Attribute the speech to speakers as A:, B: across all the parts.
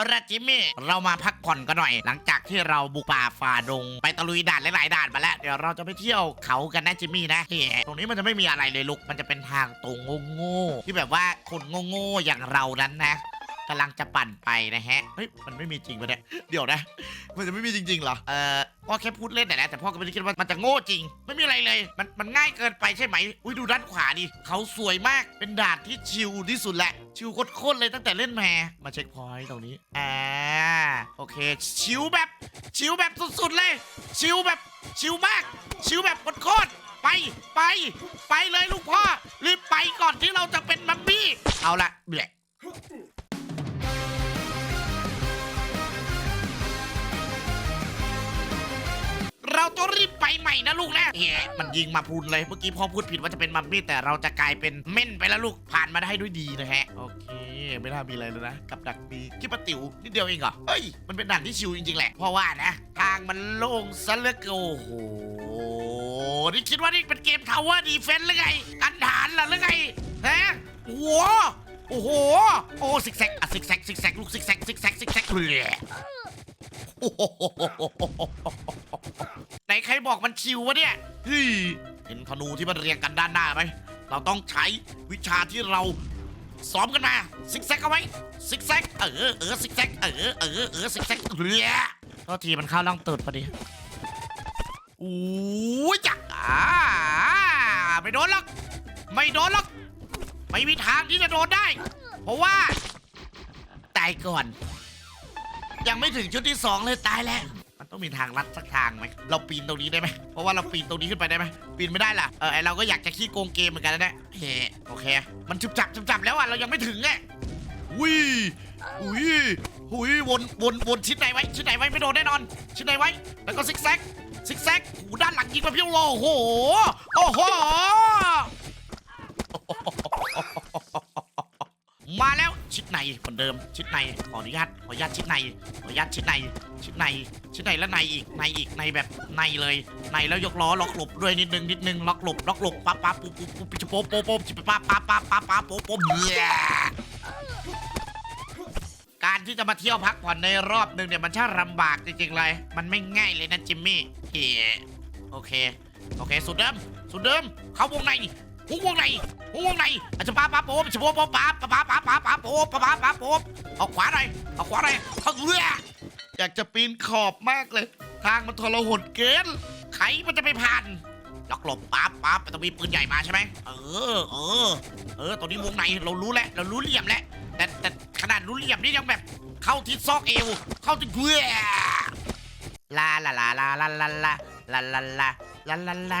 A: เอาละจิมมี่ เรามาพักผ่อนกันหน่อย หลังจากที่เราบุกป่าฝ่าดง ไปตะลุยด่านหลายๆด่านมาแล้ว เดี๋ยวเราจะไปเที่ยวเขากันนะจิมมี่นะเฮ้ตรงนี้มันจะไม่มีอะไรเลยลูก มันจะเป็นทางตรงโง่ๆที่แบบว่าคนโง่ๆอย่างเรานั้นนะ กำลังจะปั่นไปนะฮะ เฮ้ย มันไม่มีจริงปะเนี่ย เดี๋ยวนะ มันจะไม่มีจริงๆเหรอ เออพ่อแค่พูดเล่นแต่นะแต่พ่อก็ไม่ได้คิดว่ามันจะโง่จริง ไม่มีอะไรเลย มันมันง่ายเกินไปใช่ไหม อุ้ยดูด้านขวาดิ เขาสวยมาก เป็นด่านที่ชิลที่สุดแหละ ชิลโคตรๆเลยตั้งแต่เล่นมามาเช็คพอยต์ตรงนี้ อ่า โอเค ชิลแบบ ชิลแบบสุดๆเลย ชิลแบบ ชิลมาก ชิลแบบโคตรๆไปไป ไปเลยลูกพ่อ รีบไปก่อนที่เราจะเป็นมัมมี่ เอาละเบื่อ เราต้องรีบไปใหม่นะลูกนะเฮ้มันยิงมาพูนเลย เมื่อกี้พ่อพูดผิดว่าจะเป็นมัมมี่แต่เราจะกลายเป็นเม่นไปแล้วลูกผ่านมาได้ด้วยดีนะฮะโอเค ไม่น่ามีอะไรเลยนะ กับดักดีคิดปะติ๋วนิดเดียวเองเหรอเฮ้ยมันเป็นด่านที่ชิวจริงๆแหละเพราะว่านะ ทางมันโล่งซะเหลือเกินโอ้โหนี่คิดว่านี่เป็นเกมทาวเวอร์ดีเฟนส์หรือไงกันฐานหรอหรือไงฮะโอ้โหโอ้โห โอ้ซิกแซกอะซิกแซกซิกแซกลูกซิกแซกซิกแซกซิกแซกเลย ไหนใครบอกมันชิววะเนี่ยเฮ้ยเห็นธนูที่มันเรียงกันด้านหน้าไหมเราต้องใช้วิชาที่เราซ้อมกันมาซิกแซกเอาไว้ซิกแซกเออเออซิกแซกเออเออเออซิกแซกเรือโทษทีมันเข้าล่องตูดพอดีโอ้ยจักอ่าไม่โดนหรอกไม่โดนหรอกไม่มีทางที่จะโดนได้ เพราะว่า ตายก่อน ยังไม่ถึงชุดที่สองเลยตายแล้ว ต้องมีทางลัดสักทางไหมเราปีนตรงนี้ได้ไหมเพราะว่าเราปีนตรงนี้ขึ้นไปได้ไหมปีนไม่ได้ล่ะเออไอเราก็อยากจะขี้โกงเกมเหมือนกันนะเนี่ยเฮ้โอเค มันจุบจับจุบจับแล้วอะเรายังไม่ถึงไงอุ้ยอุ้ยอุ้ยวนวนวนชิดไหนไว้ชิดไหนไว้ไม่โดนแน่นอน ชิดไหนไว้ แล้วก็ซิกแซกซิกแซกหูด้านหลังยิงมาพี่โอ้โหโอ้โหมาแล้ว ชิดในเหมือนเดิม ชิดในขออนุญาตขออนุญาตชิดในขออนุญาตชิดใน ชิดใน ชิดในแล้วในอีกในอีกในแบบในเลยในแล้วยกล้อล็อกหลบด้วยนิดนึงนิดนึงล็อกหลบล็อกหลบปั๊บปั๊บปุ๊บปุ๊บปุ๊บปิชโป๊ะโป๊ะโป๊ะจิบปั๊บปั๊บปั๊บปั๊บปั๊บโป๊ะโป๊ะเบื่อการที่จะมาเที่ยวพักผ่อนในรอบหนึ่งเนี่ยมันช่างลำบากจริงๆเลย มันไม่ง่ายเลยนะจิมมี่เฮ้โอเค โอเค สุดเดิม สุดเดิม เข้าวงใน หูวงในหูวงในอาจจะป้าป้าโป๊บจะโป๊บป้าป้าป้าป้าป้าป้าโป๊บป้าป้าป้าโป๊บเอาขวาหน่อยเอาขวาหน่อยเอาเรืออยากจะปีนขอบมากเลย ทางมันทรหดเกินใครมันจะไปผ่านล็อกหลบปั๊บปั๊บต้องมีปืนใหญ่มาใช่ไหมเออเออเออตอนนี้วงในเรารู้แล้วเรารู้เหลี่ยมแล้วแต่แต่ขนาดรู้เหลี่ยมนี่ยังแบบเข้าที่ซอกเอว เข้าที่เรือลาลาลาลาลาลาลาลาลาลาลาลา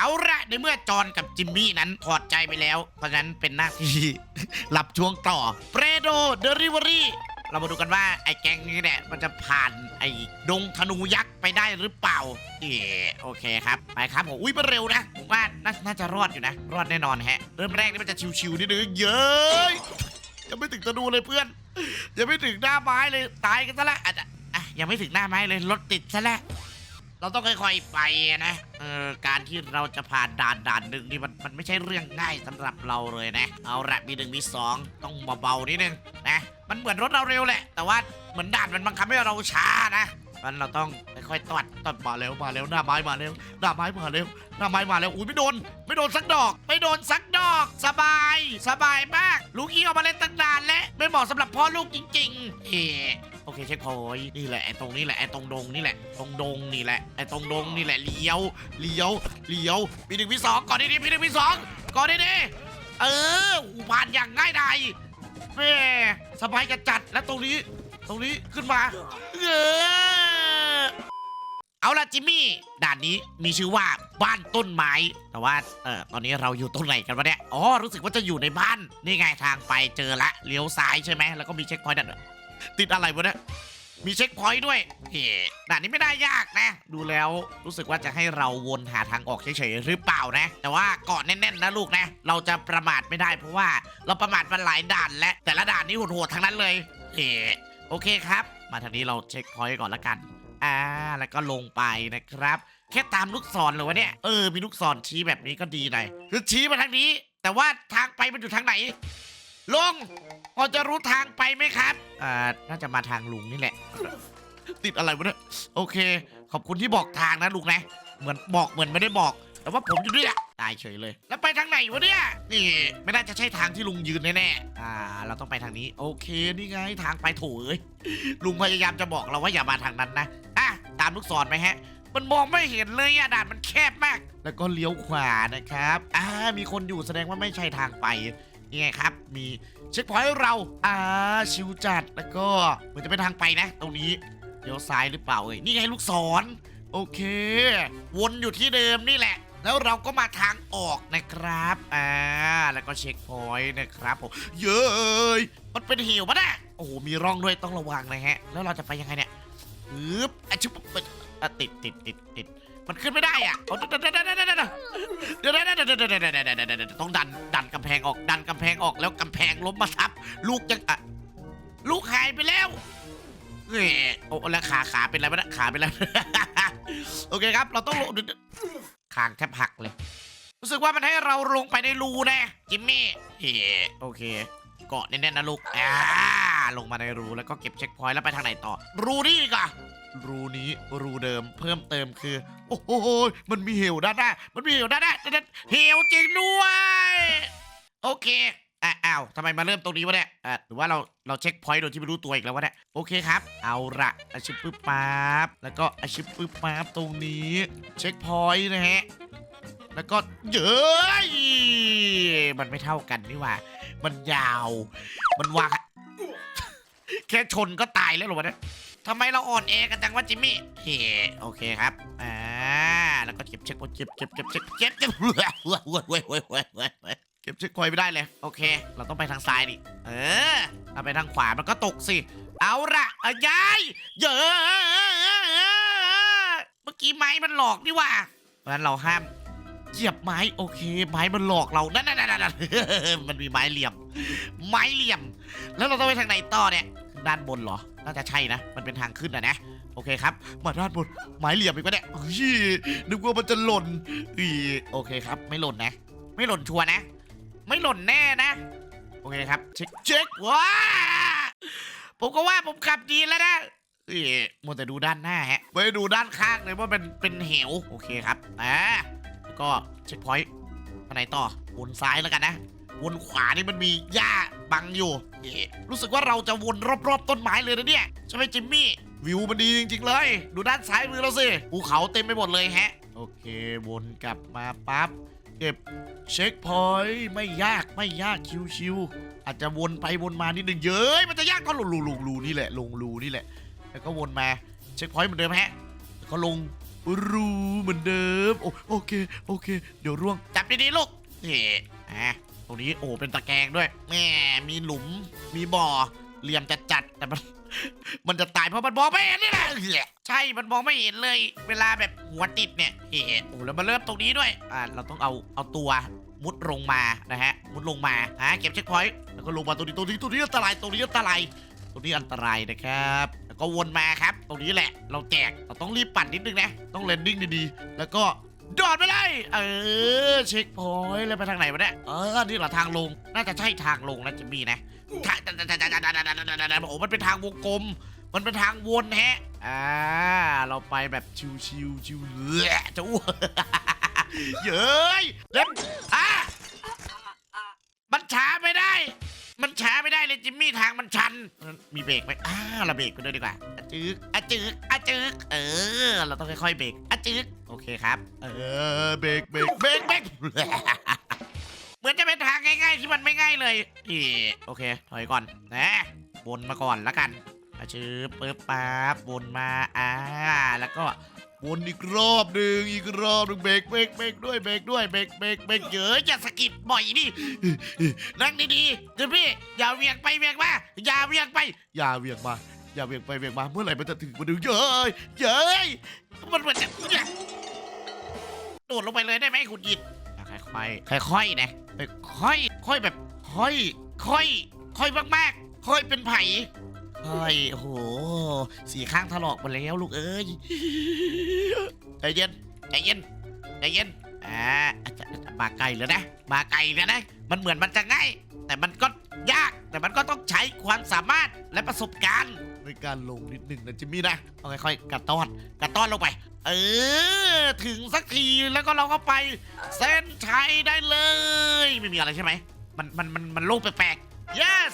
A: เอาละในเมื่อจอนกับจิมมี่นั้นถอดใจไปแล้ว เพราะฉะนั้นเป็นหน้าที่ รับช่วงต่อเปรโดเดลิเวอรี่เรามาดูกันว่าไอ้แก๊งนี้เนี่ยมันจะผ่านไอ้ดงธนูยักษ์ไปได้หรือเปล่าเออโอเคครับ ไปครับผมอุ้ยมันเร็วนะผมว่าน่าจะรอดอยู่นะ รอดแน่นอนฮะ เริ่มแรกนี่มันจะชิวๆนิดนึงเย้ยยังไม่ถึงธนูเลยเพื่อน ยังไม่ถึงหน้าไม้เลยตายกันซะละอาจจะอะยังไม่ถึงหน้าไม้เลยรถติดซะแล้ว เราต้องค่อยๆไปนะเออการที่เราจะผ่านด่านด่านหนึ่งนี่มันมันไม่ใช่เรื่องง่ายสำหรับเราเลยนะ เอาละมีหนึ่งมีสองต้องเบาๆนิดนึงนะ มันเหมือนรถเราเร็วแหละ แต่ว่าเหมือนด่านมันบังคับให้เราช้านะ มันเราต้องค่อยๆตวัดตวัดมาเร็วมาเร็วหน้าไม้มาเร็วหน้าไม้มาเร็วหน้าไม้มาเร็วอุ้ยไม่โดน ไม่โดนสักดอก ไม่โดนสักดอก สบาย สบายมาก ลูกอี้ออกมาเล่นตั้งนานแล้วไม่เหมาะสำหรับพ่อลูกจริง ๆเฮ้โอเคเช็คพอยนี่แหละไอ้ตรงนี้แหละไอ้ตรงดงนี่แหละ ตรงดงนี่แหละไอ้ตรงดงนี่แหละเลี้ยว เลี้ยวเลี้ยวปีหนึ่งปีสองก่อนดีๆปีหนึ่งปีสองก่อนดีๆเออผ่านอย่างง่ายดายแม่สบายกระจัดและตรงนี้ ตรงนี้ขึ้นมาเออ เอาละจิมมี่ด่านนี้มีชื่อว่าบ้านต้นไม้ แต่ว่าเออตอนนี้เราอยู่ตรงไหนกันวะเนี่ยอ๋อรู้สึกว่าจะอยู่ในบ้านนี่ไงทางไปเจอละเลี้ยวซ้ายใช่ไหมแล้วก็มีเช็คพอยต์นั่นติดอะไรวะเนี่ยมีเช็คพอยต์ด้วยเฮ้ด่านนี้ไม่ได้ยากนะ ดูแล้วรู้สึกว่าจะให้เราวนหาทางออกเฉยๆหรือเปล่านะ แต่ว่าเกาะแน่นๆนะลูกนะ เราจะประมาทไม่ได้เพราะว่าเราประมาทมาหลายด่านและแต่ละด่านนี่โหดๆทั้งนั้นเลยเฮ้โอเคครับ มาทางนี้เราเช็คพอยต์ก่อนละกัน อ่า แล้วก็ลงไปนะครับ แค่ตามลูกศรเลยวะเนี่ย เออ มีลูกศรชี้แบบนี้ก็ดีหน่อยคือชี้มาทางนี้ แต่ว่าทางไปมันอยู่ทางไหน ลงพอจะรู้ทางไปไหมครับ อ่า น่าจะมาทางลุงนี่แหละ ติดอะไรวะเนี่ย โอเค ขอบคุณที่บอกทางนะลุงนะ เหมือนบอกเหมือนไม่ได้บอก แต่ว่าผมอยู่เนี่ยตายเฉยเลย แล้วไปทางไหนวะเนี่ย นี่ ไม่น่าจะใช่ทางที่ลุงยืนแน่ๆ อ่า เราต้องไปทางนี้ โอเค นี่ไงทางไปโถเอ้ยลุงพยายามจะบอกเราว่าอย่ามาทางนั้นนะ ตามลูกศรไหมฮะ มันมองไม่เห็นเลยอะด่านมันแคบมาก แล้วก็เลี้ยวขวานะครับ อ่า มีคนอยู่แสดงว่าไม่ใช่ทางไปนี่ไงครับ มีเช็คพอยต์เรา อ่า ชิวจัด แล้วก็เหมือนจะเป็นทางไปนะ ตรงนี้เลี้ยวซ้ายหรือเปล่าเอ่ยนี่ไงลูกศร โอเค วนอยู่ที่เดิมนี่แหละ แล้วเราก็มาทางออกนะครับ อ่า แล้วก็เช็คพอยต์นะครับผม เย้ยมันเป็นเหวปะเนี่ยโอ้โห มีร่องด้วยต้องระวังเลยฮะ แล้วเราจะไปยังไงเนี่ย อึ๊บอะชุบอะติดติดติดติดมันขึ้นไม่ได้อะเอาเดี๋ยวเดี๋ยวเดี๋ยวเดี๋ยวเดี๋ยวเดี๋ยวเดี๋ยวเดี๋ยวเดี๋ยวเดี๋ยวเดี๋ยวเดี๋ยวต้องดันดันกำแพงออกดันกำแพงออกแล้วกำแพงล้มมาทับ ลูกยังอะลูกหายไปแล้วเฮ้ยโอ้แล้วขาขาเป็นอะไรบ้างขาเป็นอะไร โอเคครับ เราต้องลงคางแทบหักเลย รู้สึกว่ามันให้เราลงไปในรูนะจิมมี่เฮ้โอเคเกาะแน่นๆนะลูกอ่า ลงมาในรูแล้วก็เก็บเช็คพอยต์แล้วไปทางไหนต่อ รูนี่ดีกว่ารูนี้รูเดิมเพิ่มเติมคือ โอ้โหมันมีเหวด้านหน้ามันมีเหวด้านหน้าเหวจริงด้วย โอเคอะอ้าวทำไมมาเริ่มตรงนี้วะเนี่ยอะหรือว่าเราเราเช็คพอยต์โดยที่ไม่รู้ตัวอีกแล้ววะเนี่ยโอเคครับ เอาละอาชิปปึ๊บปั๊บแล้วก็อาชิปปึ๊บปั๊บตรงนี้ เช็คพอยต์นะฮะแล้วก็เย้ยมันไม่เท่ากันนี่ว่า มันยาว มันวาง แค่ชนก็ตายแล้วหรอวะเนี่ยทำไมเราอ่อนแอกันจังวะจิมมี่เฮ้โอเคครับอ่าแล้วก็เก็บเช็คเก็บเก็บเก็บเก็บเก็บเก็บเว้ยเว้ยเว้ยเว้ยเว้ยเก็บเช็คคอยไม่ได้เลย โอเค เราต้องไปทางซ้ายดิเออเอาไปทางขวามันก็ตกสิ เอาละยายเยอะเมื่อกี้ไม้มันหลอกนี่ว่าเพราะนั้นเราห้ามเหยียบไม้โอเค ไม้มันหลอกเรานั่นนั่นนั่นมันมีไม้เหลี่ยม ไม้เหลี่ยม แล้วเราต้องไปทางไหนต่อเนี่ย ด้านบนเหรอ น่าจะใช่นะ มันเป็นทางขึ้นนะนะ โอเคครับ มาด้านบนไม้เหลี่ยมอีกปะเนี่ยเฮ้ยนึกว่ามันจะหล่นอีโอเคครับ ไม่หล่นนะ ไม่หล่นชัวร์นะ ไม่หล่นแน่นะ โอเคครับ เช็คเช็คว้า ผมก็ว่าผมขับดีแล้วนะเอ้ยมัวแต่ดูด้านหน้าฮะ ไม่ดูด้านข้างเลยว่าเป็นเป็นเหว โอเคครับ อ่า แล้วก็เช็คพอยต์ไปไหนต่อวนซ้ายแล้วกันนะ วนขวานี่มันมีหญ้าบังอยู่เอ๊ะรู้สึกว่าเราจะวนรอบๆต้นไม้เลยนะเนี่ยใช่ไหมจิมมี่ วิวมันดีจริงๆเลย ดูด้านซ้ายมือเราสิภูเขาเต็มไปหมดเลยแฮะ โอเค วนกลับมาปั๊บเก็บเช็คพอยต์ไม่ยากไม่ยากชิวๆอาจจะวนไปวนมานิดนึงเย้ยมันจะยากก็ลงรูลงรูนี่แหละ ลงรูนี่แหละ แล้วก็วนมาเช็คพอยต์เหมือนเดิมฮะแล้วก็ลงรูเหมือนเดิมโอโอเคโอเค เดี๋ยวร่วงจับดีๆลูกเฮ้อะ รงนี้โอ้เป็นตะแกรงด้วยแหมมีหลุม มีบ่อเหลี่ยมจัดจัดๆแต่มัน มันจะตายเพราะมันมองไม่เห็นนี่แหละใช่ มันมองไม่เห็นเลย เวลาแบบหัวติดเนี่ยเฮ้โอ้แล้วมาเริ่มตรงนี้ด้วยอ่าเราต้องเอาเอาตัวมุดลงมานะฮะ มุดลงมาอ่าเก็บเช็คพอยต์แล้วก็ลงมาตรงนี้ตรงนี้ตรงนี้อันตรายตรงนี้อันตรายตรงนี้อันตรายนะครับ แล้วก็วนมาครับ ตรงนี้แหละ เราแจกเราต้องรีบปั่นนิดนึงนะ ต้องเลนดิ้งดีๆ แล้วก็ โดดไปเลยเออเช็คพอยต์แล้วไปทางไหนวะเนี่ยเออนี่เหรอทางลงน่าจะใช่ทางลงนะจะมีนะทางโอ้มันเป็นทางวงกลม มันเป็นทางวนแฮะอ่าเราไปแบบชิวชิวชิวเลือจะอ้วกเย้ยเล่นอะมันช้าไม่ได้ มันช้าไม่ได้เลยจิมมี่ทางมันชัน มีเบรกไหมอ่าเราเบรกไปด้วยดีกว่าอจึกอจึกอจึกเออ เราต้องค่อยๆเบรกอจึก โอเคครับ เออเบรกเบรกเบรกเบรกเหมือนจะเป็นทางง่ายๆ ที่มันไม่ง่ายเลยอีโอเค ถอยก่อนนะวนมาก่อนแล้วกันอะชืบปึ๊บปั๊บวนมาอ่าแล้วก็วนอีกรอบหนึ่งอีกรอบหนึ่งเบรกเบรกเบรกด้วยเบรกด้วยเบรกเบรกเบรกเยอะอย่าสะกิดบ่อยดินั่งดีๆเดี๋ยวพี่อย่าเวียงไปเวียงมาอย่าเวียงไป อย่าเวียงมา อย่าเบี่ยงไปเบี่ยงมาเมื่อไหร่มันจะถึงมาดูเย้ยเย้ยมันเหมือนจะเนี่ยโดดลงไปเลยได้ไหมคุณยินค่อยๆค่อยๆนะค่อยๆค่อยแบบค่อยค่อยค่อยมากๆค่อยเป็นไผ่ค่อยโอ้โหสีข้างถลอกหมดแล้วลูกเอ้ยใจเย็นใจเย็นใจเย็นอ่ามาไกลแล้วนะมาไกลแล้วนะ มันเหมือนมันจะง่าย แต่มันก็ยากแต่มันก็ต้องใช้ความสามารถและประสบการณ์ ในการลงนิดหนึ่งนะจิมมี่นะเอาค่อยๆกระต้อนกระต้อนลงไป เออ ถึงสักทีแล้วก็เราก็ไป เส้นชัยได้เลย ไม่มีอะไรใช่ไหมมันมันมันมันโล่งแปลกๆ yes